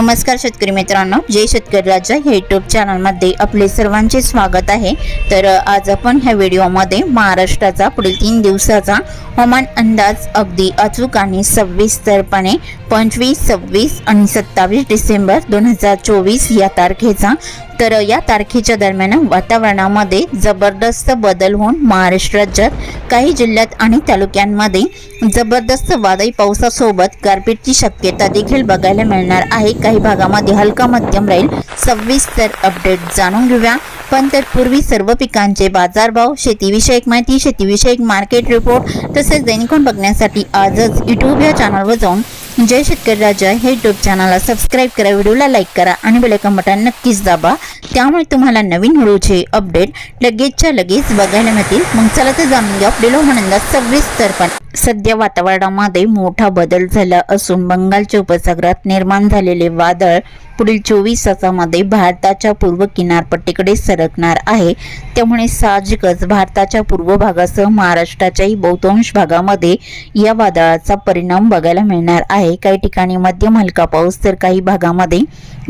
नमस्कार शेतकरी मित्रांनो जय शेतकरी राजा हे युट्यूब चॅनलमध्ये आपले सर्वांचे स्वागत आहे. तर आज आपण ह्या व्हिडिओमध्ये महाराष्ट्राचा पुढील तीन दिवसाचा हवामान अंदाज अगदी अचूक आणि सविस्तरपणे पंचवीस सव्वीस आणि सत्तावीस डिसेंबर दोन हजार चोवीस या तारखेचा तर या तारखेच्या दरम्यान वातावरणामध्ये जबरदस्त बदल होऊन महाराष्ट्र राज्यात काही जिल्ह्यात आणि तालुक्यांमध्ये जबरदस्त वादळी पावसासोबत गारपीटची शक्यता देखील बघायला मिळणार आहे. काही भागामध्ये हलका मध्यम राहील. सविस्तर अपडेट जाणून घेऊया. पण तत्पूर्वी सर्व पिकांचे बाजारभाव शेतीविषयक माहिती शेतीविषयक मार्केट रिपोर्ट तसेच दैनिकोन बघण्यासाठी आजच युट्यूब या चॅनलवर जाऊन जय शेतकरी राजा हे यूट्यूब चॅनलला सबस्क्राईब करा व्हिडिओला लाईक करा आणि बेलायकन बटन नक्कीच दाबा. त्यामुळे तुम्हाला नवीन व्हिडिओचे अपडेट लगेचच्या लगेच बघायला मिळतील. मग चला तर जाणून घ्या आपले लोहनंदा सविस्तरपण सध्या वातावरणामध्ये मोठा बदल झाला असून बंगालच्या उपसागरात निर्माण झालेले वादळ पुढील चोवीस तासामध्ये भारताच्या पूर्व किनारपट्टीकडे सरकणार आहे. त्यामुळे साहजिकच भारताच्या पूर्व भागासह महाराष्ट्राच्याही बहुतांश भागामध्ये या वादळाचा परिणाम बघायला मिळणार आहे. काही ठिकाणी मध्यम हलका पाऊस तर काही भागामध्ये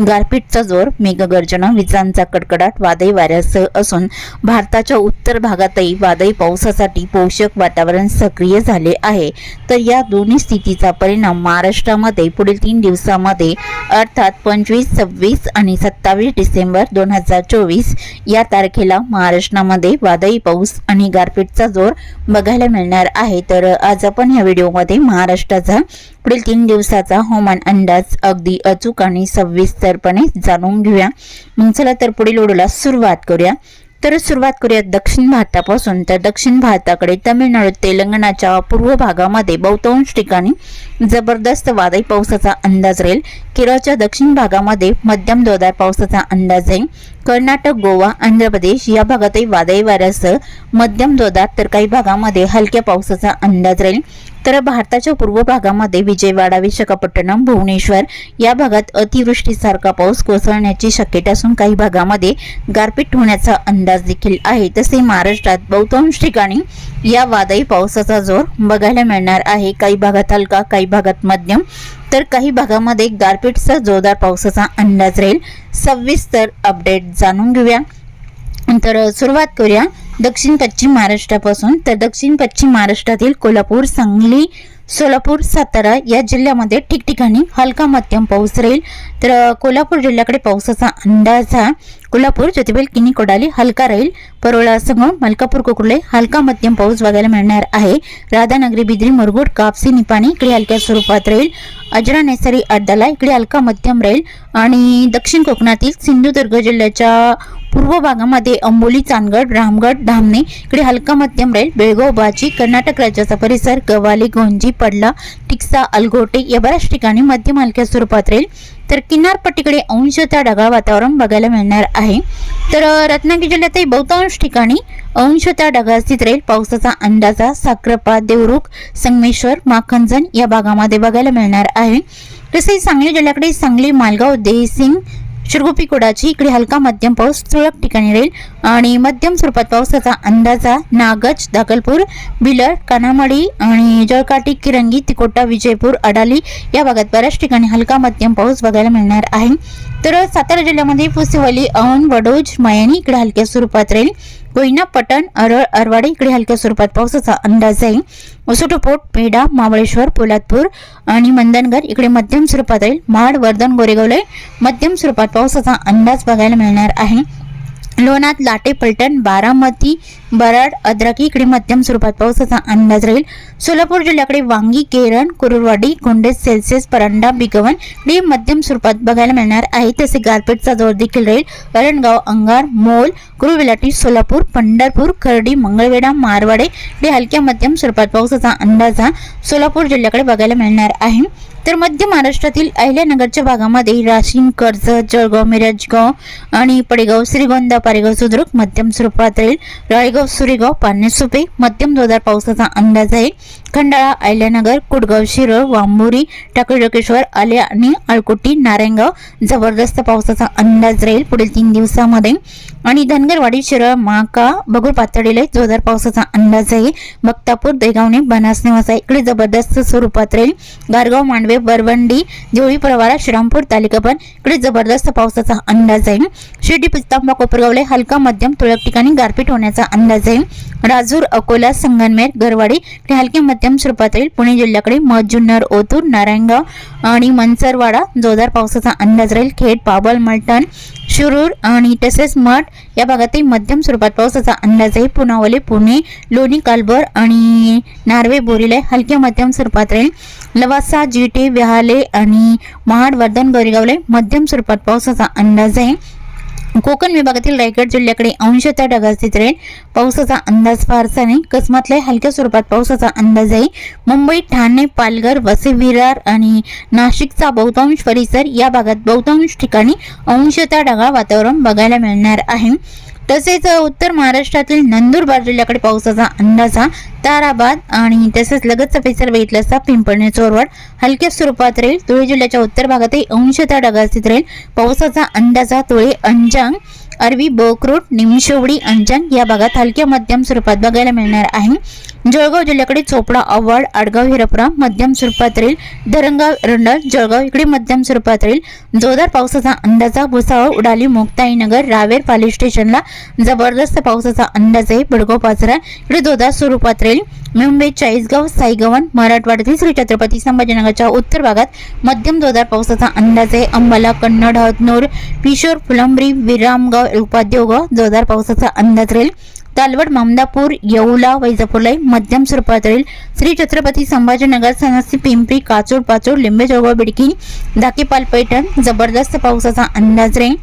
गारपीटचा जोर मेघगर्जना विजांचा कडकडाट वादळी वाऱ्यासह असून भारताच्या उत्तर भागातही वादळी पावसासाठी पोषक वातावरण सक्रिय झाले आहे. तर या दोन्ही स्थितीचा परिणाम महाराष्ट्रामध्ये पुढील तीन दिवसामध्ये अर्थात पंचवीस सव्वीस आणि सत्तावीस डिसेंबर दोन हजार चोवीस या तारखेला महाराष्ट्रामध्ये वादळी पाऊस आणि गारपीटचा जोर बघायला मिळणार आहे. तर आज आपण या व्हिडिओमध्ये महाराष्ट्राचा पुढील तीन दिवसाचा हवामान अंदाज अगदी अचूक आणि सविस्तरपणे जाणून घेऊया. मग चला तर पुढील ओढूला सुरुवात करूया. तर सुरुवात करूया दक्षिण भारतापासून. तर दक्षिण भारताकडे तमिळनाडू तेलंगणाच्या पूर्व भागामध्ये बहुतांश ठिकाणी जबरदस्त वादळी पावसाचा अंदाज राहील. केरळच्या दक्षिण भागामध्ये मध्यम जोरदार पावसाचा अंदाज आहे. कर्नाटक गोवा आंध्र प्रदेश या भागातही वादळी वाऱ्यासह मध्यम जोरदार तर काही भागामध्ये हलक्या पावसाचा अंदाज राहील. तर भारताच्या पूर्व भागामध्ये विजयवाडा विशाखापट्टणम भुवनेश्वर या भागात अतिवृष्टीसारखा पाऊस कोसळण्याची शक्यता असून काही भागामध्ये गारपीट होण्याचा अंदाज देखील आहे. तसे महाराष्ट्रात बहुतांश ठिकाणी या वादळी पावसाचा जोर बघायला मिळणार आहे. काही भागात हलका काही भागात मध्यम. तर काही भागामध्ये गारपीटचा जोरदार पावसाचा अंदाज राहील. सविस्तर अपडेट जाणून घेऊया. तर सुरुवात करूया दक्षिण पश्चिम महाराष्ट्रापासून तर दक्षिण पश्चिम महाराष्ट्रातील कोल्हापूर सांगली सोलापूर सातारा या जिल्ह्यामध्ये ठिकठिकाणी हलका मध्यम पाऊस राहील. तर कोल्हापूर जिल्ह्याकडे पावसाचा अंदाज हा कोल्हापूर ज्योतिबेल किनी कोडाली हलका राहील. परोळा संगम मलकापूर कोकुर्ले हलका मध्यम पाऊस बघायला मिळणार आहे. राधानगरी बिद्री मुरगुड कापसी निपाणी इकडे हलक्या स्वरूपात राहील. अजरा नेसरी अड्डाला इकडे हलका मध्यम राहील. आणि दक्षिण कोकणातील सिंधुदुर्ग जिल्ह्याच्या पूर्व भागामध्ये अंबोली चांदगड रामगड धामणे इकडे हलका मध्यम राहील बेळगाव बाजी कर्नाटक राज्याचा परिसर गवाली गोंजी पडला टिक्सा अलगोटे या बऱ्याच ठिकाणी मध्यम हलक्या स्वरूपात राहील तर किनारपट्टीकडे अंशतः ढगाळ वातावरण बघायला मिळणार आहे. तर रत्नागिरी जिल्ह्यातही बहुतांश ठिकाणी अंशतः ढगाळ स्थित राहील पावसाचा अंदाजा साक्रपा देवरुख संगमेश्वर माखनजन या भागामध्ये बघायला मिळणार आहे. तसेच सांगली जिल्ह्याकडे सांगली मालगाव देहसिंग शिरगोपी कोडाची इकडे हलका मध्यम पाऊस तुरळक ठिकाणी राहील. आणि मध्यम स्वरूपात पावसाचा अंदाजा नागज दाखलपूर बिलर कानामाडी आणि जळकाटी किरंगी तिकोटा विजयपूर अडाली या भागात बऱ्याच ठिकाणी हलका मध्यम पाऊस बघायला मिळणार आहे. तर सातारा जिल्ह्यामध्ये पुसेवली औंध वडोज मयानी इकडे हलक्या स्वरूपात राहील. कोयना पटण अरळ अरवाडी इकडे हलक्या स्वरूपात पावसाचा अंदाज आहे उसोटोपोट पेडा महाबळेश्वर पोलादपूर आणि मंदनगर इकडे मध्यम स्वरूपात राहील. महाड वर्धन गोरेगावले मध्यम स्वरूपात पावसाचा अंदाज बघायला मिळणार आहे. लोणात लाटे पलटण बारामती बराड अद्राकी इकडे मध्यम स्वरूपात पावसाचा अंदाज राहील. सोलापूर जिल्ह्याकडे वांगी केरण कुरुरवाडी कोंडेज सेल्सिअस परांडा बिगवन इकडे मध्यम स्वरूपात बघायला मिळणार आहे. तसे गारपीटचा जोर देखील राहील. वरणगाव अंगार मोल कुरुविलाटी सोलापूर पंढरपूर खर्डी मंगळवेढा मारवाडे इकडे हलक्या मध्यम स्वरूपात पावसाचा अंदाज हा सोलापूर जिल्ह्याकडे बघायला मिळणार आहे. तर मध्य महाराष्ट्रातील अहिल्यानगरच्या भागामध्ये राशीन कर्जत जळगाव मिरजगाव आणि पडेगाव श्रीगोंदा पारेगाव सुद्रुक मध्यम स्वरूपात राहील. राळेगाव सुरेगाव पाण्यासुपे मध्यम जोरदार पावसाचा अंदाज आहे. खंडाळा अहिल्यानगर कुडगाव शिरळ वांबोरी टाकळकेश्वर आल्या आणि अळकोटी नारायणगाव जबरदस्त पावसाचा अंदाज राहील पुढील तीन दिवसामध्ये. आणि धनगरवाडी शिरळ माका बगूर पातळीला जोरदार पावसाचा अंदाज आहे. बक्तापूर देगावणे बनास निवासा इकडे जबरदस्त स्वरूपात राहील. गारगाव मांडवे बरवंडी देवळी प्रवारा श्रीरामपूर तालुका पण इकडे जबरदस्त पावसाचा अंदाज आहे. शिर्डी पिस्तांबा कोपरगावले हलका मध्यम तुरळक ठिकाणी गारपीट होण्याचा अंदाज आहे. राजूर अकोला संगनमेर गरवाडी इकडे हलके मध्यम स्वरूपात राहील. पुणे जिल्ह्याकडे मध जुन्नर ओतूर नारायणगाव आणि मनसरवाडा जोरदार पावसाचा अंदाज राहील. खेड पाबल मलटण शिरूर आणि तसेच मठ या भागातही मध्यम स्वरूपात पावसाचा अंदाज आहे पुनावले. पुणे लोणी कालभर आणि नार्वे बोरीला हलक्या मध्यम स्वरूपात राहील. लवासा जिटे व्याहाले आणि महाड वर्धन गोरेगावले मध्यम स्वरूपात पावसाचा अंदाज आहे. कोकण विभागातील रायगड जिल्ह्याकडे अंशतः ढगाळ राहील. पावसाचा अंदाज फारसा नाही. कसमातल्या हलक्या स्वरूपात पावसाचा अंदाज आहे. मुंबई ठाणे पालघर वसे विरार आणि नाशिकचा बहुतांश परिसर या भागात बहुतांश ठिकाणी अंशतः ढगाळ वातावरण बघायला मिळणार आहे. तसेच उत्तर महाराष्ट्रातील नंदुरबार जिल्ह्याकडे पावसाचा अंदाजा ताराबाद आणि तसेच लगतचा परिसर बघितला असता पिंपळणे चोरवड. हलक्या स्वरूपात राहील. धुळे जिल्ह्याच्या उत्तर भागातही अंशतः ढगास्थित राहील. पावसाचा अंदाजा धुळे अंजांग अरबी बोकरूट निमशेवडी अंजांग या भागात हलक्या मध्यम स्वरूपात बघायला मिळणार आहे. जळगाव जिल्ह्याकडे चोपडा आव्हाड आडगाव हिरपरा मध्यम स्वरूपात राहील धरणगाव रंडल जळगाव इकडे मध्यम स्वरूपात राहील जोरदार पावसाचा अंदाजा भुसावळ उडाली मुक्ताईनगर रावेर पाली स्टेशनला जबरदस्त पावसाचा अंदाज आहे. बडगाव पाचरा इकडे जोरदार स्वरूपात राहील मुंबई चाळीसगाव साईगवन मराठवाड्यातील श्री छत्रपती संभाजीनगरच्या उत्तर भागात मध्यम जोरदार पावसाचा अंदाज आहे. अंबाला कन्नड हतनूर पिशोर फुलंब्री विरामगाव उपादेवगाव जोरदार पावसाचा अंदाज राहील. तालवड मामदापूर येऊला वैजापूरला मध्यम स्वरूपात राहील श्री छत्रपती संभाजीनगर सनसी पिंपरी काचोड पाचोड लिंबे जळगाव बिडकी दाकेपाल पैठण जबरदस्त पावसाचा अंदाज राहील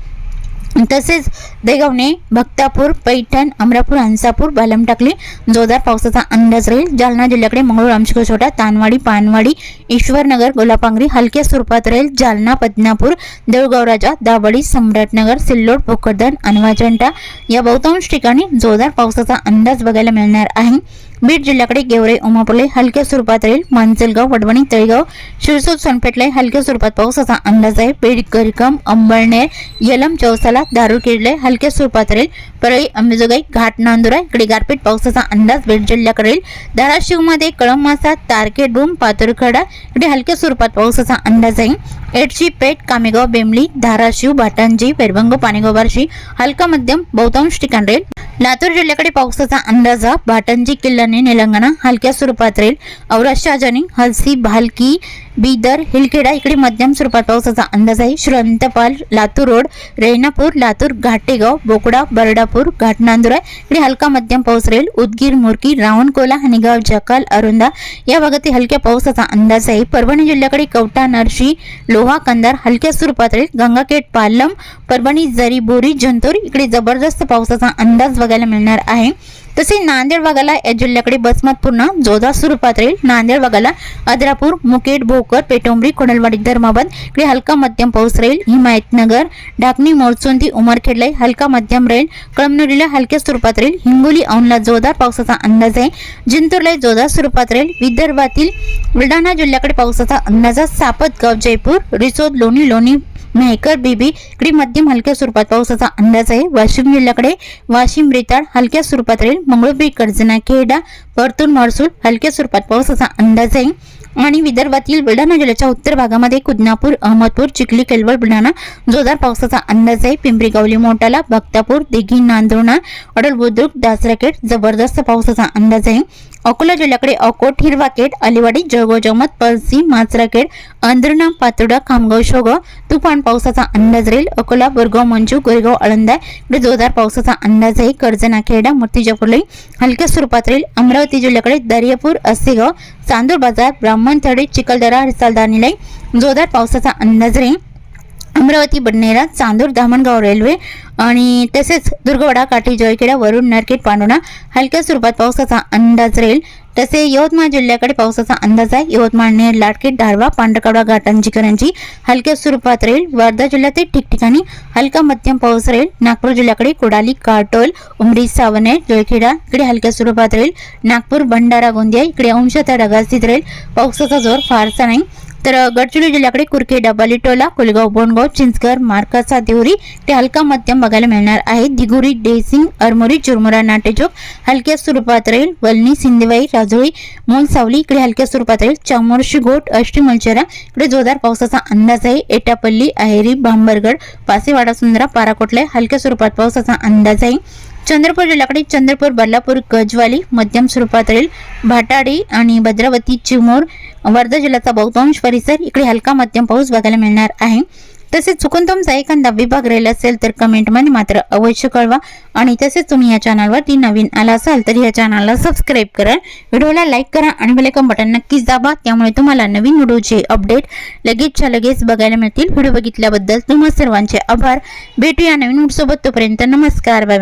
तसेच देगावणे भक्तापूर पैठण अमरापूर हंसापूर बालम टाकली जोरदार पावसाचा अंदाज राहील. जालना जिल्ह्याकडे मंगळूर आमचिको छोटा तानवाडी पानवाडी ईश्वरनगर गोलापांगरी हलक्या स्वरूपात राहील. जालना पद्नापूर देऊळगावराजा राजा दावडी सम्राटनगर सिल्लोड भोकरदन अनवाजंटा या बहुतांश ठिकाणी जोरदार पावसाचा अंदाज बघायला मिळणार आहे. बीड जिल्ह्याकडे गेवरे उमापुले हलक्या स्वरूपात राहील मांजलगाव वडवणी तळेगाव शिरसूर सोनपेटले हलक्या स्वरूपात पावसाचा अंदाज आहे. बीड करिकम अंबळनेर यलम चौसाला दारू किडले हलक्या स्वरूपात राहील परळी अंबेजोगाई घाट नांदुरा इकडे गारपीट पावसाचा अंदाज बीड जिल्ह्याकडे राहील धाराशिवमध्ये कळमासा तारके डूम पातुरखडा इकडे हलक्या स्वरूपात पावसाचा अंदाज आहे. एडशी पेठ कामेगाव बेमली धाराशिव भाटांजी पेरभंग पाणेगाव बार्शी हलका मध्यम बहुतांश ठिकाण राहील लातूर जिल्ह्याकडे पावसाचा अंदाज भाटंजी राजधानी निलंगणा हलक्या स्वरूपात राहील औराष्ट्राजानी हलसी भालकी बीदर हिलखेडा इकडे मध्यम स्वरूपात पावसाचा अंदाज आहे. श्रंतपाल लातूर रोड रेणापूर लातूर घाटेगाव बोकडा बर्डापूर घाटनांदुरा इकडे हलका मध्यम पाऊस राहील. उदगीर मुरकी रावणकोला हनिगाव जकाल अरुंदा या भागातील हलक्या पावसाचा अंदाज आहे. परभणी जिल्ह्याकडे कवटा नरशी लोहा कंदार हलक्या स्वरूपात राहील. गंगाखेड पालम परभणी जरी बोरी जंतूर इकडे जबरदस्त पावसाचा अंदाज बघायला मिळणार आहे. तसे नांदेड भागाला या जिल्ह्याकडे बसमत पूर्ण जोरदार स्वरूपात राहील. नांदेड भागाला अद्रापूर मुकेट भोकर पेटोंबरी कोणलवाडी धर्माबाद इकडे हलका मध्यम पाऊस राहील. हिमायतनगर ढाकणी मोरचोंदी उमरखेडला हलका मध्यम राहील. कळमनुरीला हलक्या स्वरूपात राहील. हिंगोली औनला जोरदार पावसाचा अंदाज आहे. जिंतूरला जोरदार स्वरूपात राहील. विदर्भातील बुलढाणा जिल्ह्याकडे पावसाचा अंदाज आहे. सापतगाव जयपूर रिसोद लोणी लोणी मेहकर बीबी इकडे मध्यम हलक्या स्वरूपात. पावसाचा अंदाज आहे. वाशिम जिल्ह्याकडे वाशिम रेताळ हलक्या स्वरूपात राहील. मंगळुपी कर्जना खेडा परतूर महसूल हलक्या स्वरूपात पावसाचा अंदाज आहे. आणि विदर्भातील बुलढाणा जिल्ह्याच्या उत्तर भागामध्ये कुदनापूर अहमदपूर चिखली केलवड बुलढाणा जोरदार पावसाचा अंदाज आहे. पिंपरी गावली मोटाला भक्तापूर दिघी नांदोणा अडल बुद्रुक दासराकेट जबरदस्त पावसाचा अंदाज आहे. अकोला जिल्ह्याकडे अकोट हिरवाकेट अलिवाडी जळगाव जमत पळसी माचराकेट अंधरणा पातोडा खामगाव शोगाव तुफान पावसाचा अंदाज राहील अकोला बोरगाव मंजू गोरेगाव आळंदा इकडे जोरदार पावसाचा अंदाज आहे. कर्जना खेडा मूर्तिजापूरलाही हलक्या स्वरूपात राहील अमरावती जिल्ह्याकडे दर्यापूर असेगाव चांदूर बाजार ब्राह्मणथडी चिखलदरा रिसालदानीलाही जोरदार पावसाचा अंदाज राहील अमरावती बडनेरा चांदूर धामणगाव रेल्वे आणि तसेच दुर्गवाडा काठी जळखेडा वरुण नरकेट पांडुणा हलक्या स्वरूपात पावसाचा अंदाज राहील. तसे यवतमाळ जिल्ह्याकडे पावसाचा अंदाज आहे. यवतमाळ नेर लाटकेट धारवा पांढरकवडा घाटांची करंजी हलक्या स्वरूपात राहील. वर्धा जिल्ह्यातील ठिकठिकाणी हलका मध्यम पाऊस राहील. नागपूर जिल्ह्याकडे कोडाली काटोल उमरी सावनेर जळखेडा इकडे हलक्या स्वरूपात राहील. नागपूर भंडारा गोंदिया इकडे अंशतः ढगास्थित राहील. पावसाचा जोर फारसा नाही. तर गडचिरोली जिल्ह्याकडे कुरके डबाली टोला कोलगाव बोंडगाव चिंचकर मार्कासा देवरी ते हलका मध्यम बघायला मिळणार आहे. दिगुरी डेसिंग अरमोरी चुरमुरा नाटेचोक हलक्या स्वरूपात राहील वलनी सिंदेवाई राजोळी मोलसावली इकडे हलक्या स्वरूपात राहील चामोर्शी गोट अष्टीमलचेरा इकडे जोरदार पावसाचा अंदाज आहे. एटापल्ली अहेरी बांबरगड पासेवाडा सुंदरा पाराकोटला हलक्या स्वरूपात पावसाचा अंदाज आहे. चंद्रपूर जिल्ह्याकडे चंद्रपूर बल्लापूर गजवाली मध्यम स्वरूपात राहील भाटाडी आणि भद्रावती चिमूर वर्धा जिल्ह्याचा बहुतांश परिसर इकडे हलका मध्यम पाऊस बघायला मिळणार आहे. तसेच चुकून तुमचा एखादा विभाग राहिला असेल तर कमेंटमध्ये मात्र अवश्य कळवा. आणि तसेच तुम्ही या चॅनलवरती नवीन आला असाल तर या चॅनलला सबस्क्राईब करा. व्हिडिओला लाईक करा आणि बेलेकम बटन नक्कीच दाबा. त्यामुळे तुम्हाला नवीन व्हिडिओचे अपडेट लगेचच्या लगेच बघायला मिळतील. व्हिडिओ बघितल्याबद्दल तुम्हा सर्वांचे आभार. भेटूया नवीन व्हिडिओसोबत तोपर्यंत नमस्कार. बाय